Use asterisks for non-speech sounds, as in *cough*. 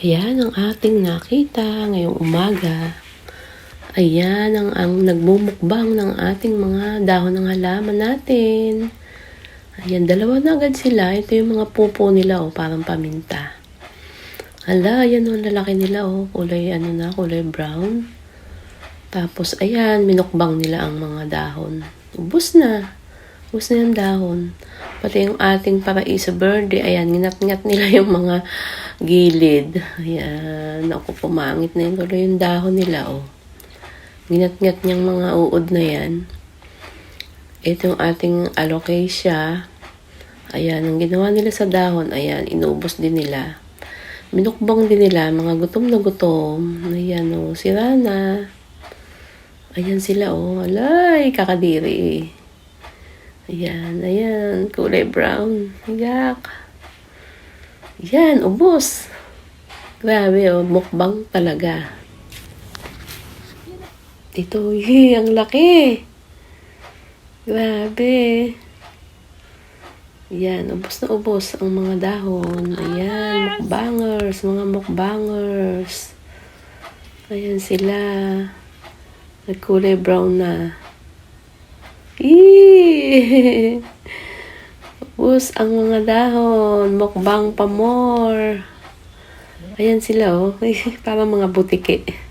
Ayan ang ating nakita ngayong umaga. Ayan ang, ang nagmumukbang ng ating mga dahon ng halaman natin. Ayan, dalawa na agad sila. Ito yung mga pupo nila, oh, parang paminta. Hala, ayan oh, ang lalaki nila, oh. Kulay, ano na, kulay brown. Tapos, ayan, minukbang nila ang mga dahon. Ubus na. Ubus na yung dahon. Pati yung ating paraiso verde, ayan, nginat-ngat nila yung mga gilid. Ayan, ako pumangit na yung tuloy yung dahon nila, oh. Nginat-ngat niyang mga uod na yan. Ito yung ating alocasia. Ayan, ang ginawa nila sa dahon, ayan, inubos din nila. Minukbang din nila, mga gutom na gutom. Ayan, oh, sira na. Ayan sila, oh. Alay, kakadiri. Ayan, ayan. Kulay brown. Yak. Yan, ubos. Grabe, oh. Mukbang talaga. Ito, *laughs* yee, ang laki. Grabe. Yan, ubos na ubos ang mga dahon. Ayan, mukbangers, mga mukbangers. Ayan sila. Nagkulay brown na. Eee! Ubus ang mga dahon. Mukbang pa more. Ayan sila, oh. *laughs* Parang mga butike.